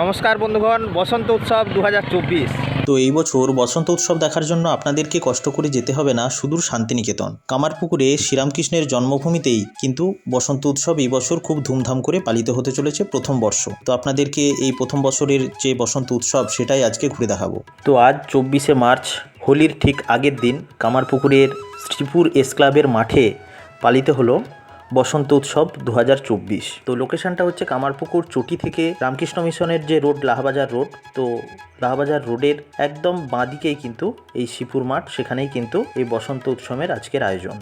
নমস্কার বন্ধুগণ বসন্ত উৎসব দু হাজার চব্বিশ। তো এই বছর বসন্ত উৎসব দেখার জন্য আপনাদেরকে কষ্ট করে যেতে হবে না সুদূর শান্তিনিকেতন। কামারপুকুরে শ্রীরামকৃষ্ণের জন্মভূমিতেই কিন্তু বসন্ত উৎসব এই বছর খুব ধুমধাম করে পালিত হতে চলেছে প্রথম বর্ষ। তো আপনাদেরকে এই প্রথম বছরের যে বসন্ত উৎসব সেটাই আজকে ঘুরে দেখাবো। তো আজ চব্বিশে মার্চ হোলির ঠিক আগের দিন কামারপুকুরের শ্রীপুর এস ক্লাবের মাঠে পালিত হলো বসন্ত উৎসব দু হাজার চব্বিশ। তো লোকেশনটা হচ্ছে কামারপুকুর চটি থেকে রামকৃষ্ণ মিশনের যে রোড, লাহাবাজার রোড, তো লাহাবাজার রোডের একদম বাঁদিকেই কিন্তু এই শিপুর মাঠ, সেখানেই কিন্তু এই বসন্ত উৎসবের আজকের আয়োজন।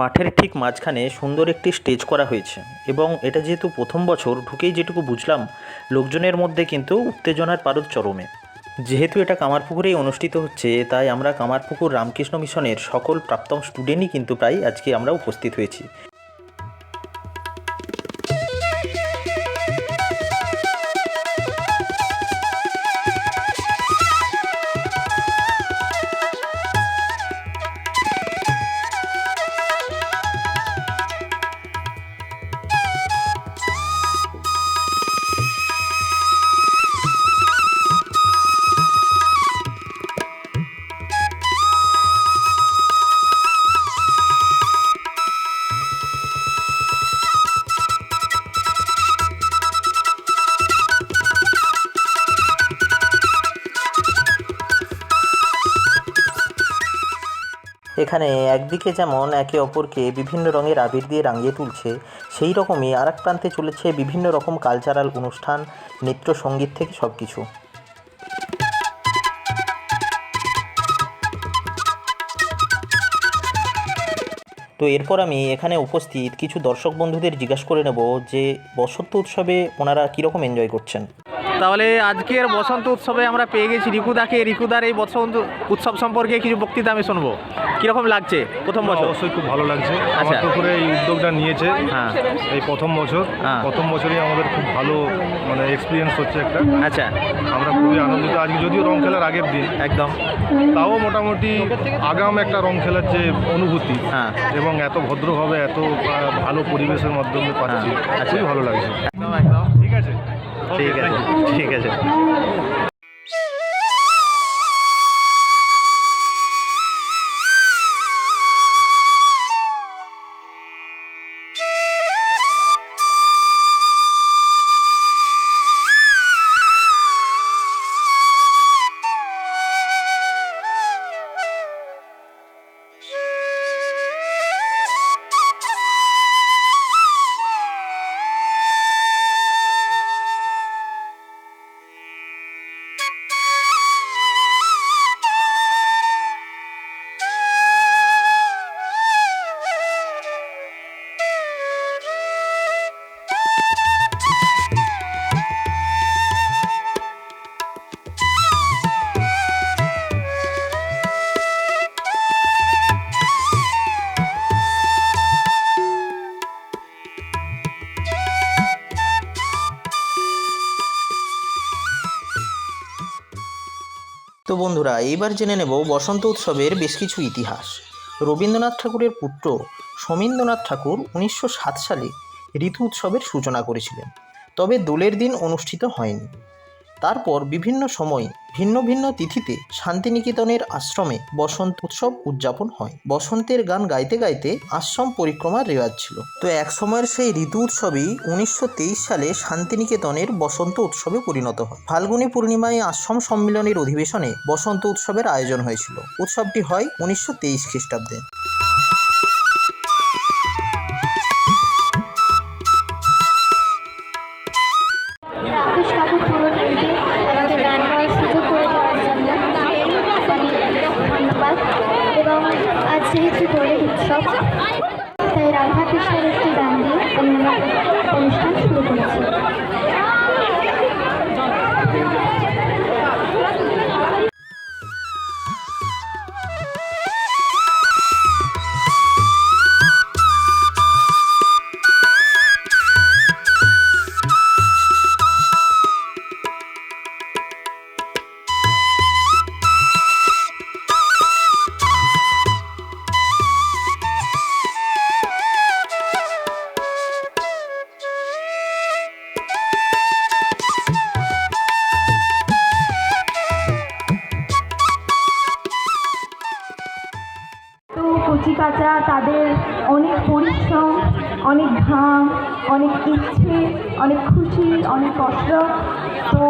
মাঠের ঠিক মাঝখানে সুন্দর একটি স্টেজ করা হয়েছে এবং এটা যেহেতু প্রথম বছর ঢুকেই যেটুকু বুঝলাম, লোকজনের মধ্যে কিন্তু উত্তেজনার পারদ চরমে। যেহেতু এটা কামারপুকুরেই অনুষ্ঠিত হচ্ছে, তাই আমরা কামারপুকুর রামকৃষ্ণ মিশনের সকল প্রাপ্তম স্টুডেন্টই কিন্তু প্রায় আজকে আমরা উপস্থিত হয়েছি। এখানে একদিকে যেমন একে অপরকে বিভিন্ন রঙের আবির দিয়ে রাঙিয়ে তুলছে, সেই রকমই আর প্রান্তে চলেছে বিভিন্ন রকম কালচারাল অনুষ্ঠান, নৃত্য, সংগীত থেকে সব কিছু তো এরপর আমি এখানে উপস্থিত কিছু দর্শক বন্ধুদের জিজ্ঞাসা করে নেব যে বসন্ত উৎসবে ওনারা কীরকম এনজয় করছেন। তাহলে আজকের বসন্ত উৎসবে আমরা পেয়ে গেছি রিকুদাকে। রিকুদার এই বসন্ত উৎসব সম্পর্কে কিছু বক্তৃতা আমি শুনব। কীরকম লাগছে প্রথম বছর? অবশ্যই খুব ভালো লাগছে। আমার আচ্ছা। পুকুরে এই উদ্যোগটা নিয়েছে হ্যাঁ। এই প্রথম বছর। হ্যাঁ। প্রথম বছরই আমাদের খুব ভালো মানে এক্সপিরিয়েন্স হচ্ছে একটা। আচ্ছা। আমরা খুবই আনন্দিত। আজকে যদিও রং খেলার আগের দিন একদম। তাও মোটামুটি আগাম একটা রং খেলার যে অনুভূতি হ্যাঁ। এবং এত ভদ্রভাবে এত ভালো পরিবেশের মাধ্যমে পাচ্ছি। হ্যাঁ, আচ্ছা। খুবই ভালো লাগছে। একদম একদম। ঠিক আছে? ঠিক আছে. ঠিক আছে। তো বন্ধুরা এইবার জেনে নেব বসন্ত উৎসবের বেশ কিছু ইতিহাস। রবীন্দ্রনাথ ঠাকুরের পুত্র সমীন্দ্রনাথ ঠাকুর উনিশশো সাত সালে ঋতু উৎসবের সূচনা করেছিলেন। তবে দোলের দিন অনুষ্ঠিত হয়নি। তারপর বিভিন্ন সময়ে ভিন্ন ভিন্ন তিথিতে শান্তিনিকেতনের আশ্রমে বসন্ত উৎসব উদযাপন হয়। বসন্তের গান গাইতে গাইতে আশ্রম পরিক্রমার রেওয়াজ ছিল। তো এক সময়ের সেই ঋতু উৎসবই উনিশশো তেইশ সালে শান্তিনিকেতনের বসন্ত উৎসবে পরিণত হয়। ফাল্গুনী পূর্ণিমায় আশ্রম সম্মিলনের অধিবেশনে বসন্ত উৎসবের আয়োজন হয়েছিল। উৎসবটি হয় উনিশশো তেইশ খ্রিস্টাব্দে। রাধাকৃষ্ণের একটি গান দিয়ে আমি কচি কাঁচা তাদের অনেক পরিশ্রম অনেক ঘাম অনেক ইচ্ছে অনেক খুশি অনেক কষ্ট। তো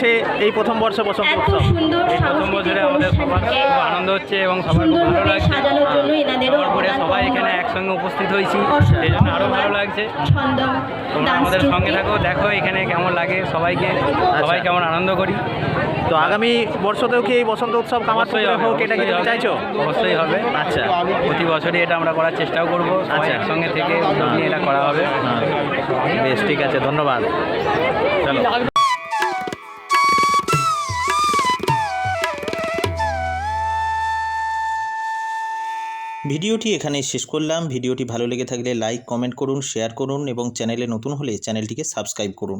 লাগছে এই প্রথম বর্ষে বসন্ত উৎসব। এই প্রথম বছরে আমাদের সবার খুব আনন্দ হচ্ছে এবং সবার খুব ভালো লাগছে। সাজানোর জন্য এনাদেরও তারপরে সবাই এখানে একসঙ্গে উপস্থিত হয়েছি। এই জন্য আরও ভালো লাগছে। তোমরা আমাদের সঙ্গে থাকো দেখো এখানে কেমন লাগে সবাইকে। সবাই কেমন আনন্দ করি। তো আগামী বর্ষতেও কি এই বসন্ত উৎসব কামারপুকুরে হোক এটা কি তুমি চাইছো? অবশ্যই হবে। আচ্ছা। প্রতি বছরই এটা আমরা করার চেষ্টাও করব। আচ্ছা। একসঙ্গে থেকে উদ্যোগ নিয়ে এটা করা হবে। হ্যাঁ। বেশ ঠিক আছে ধন্যবাদ। চলো। ভিডিওটি এখানে শেষ করলাম। ভিডিওটি ভালো লেগে থাকলে লাইক, কমেন্ট করুন, শেয়ার করুন এবং চ্যানেলে নতুন হলে চ্যানেলটিকে সাবস্ক্রাইব করুন।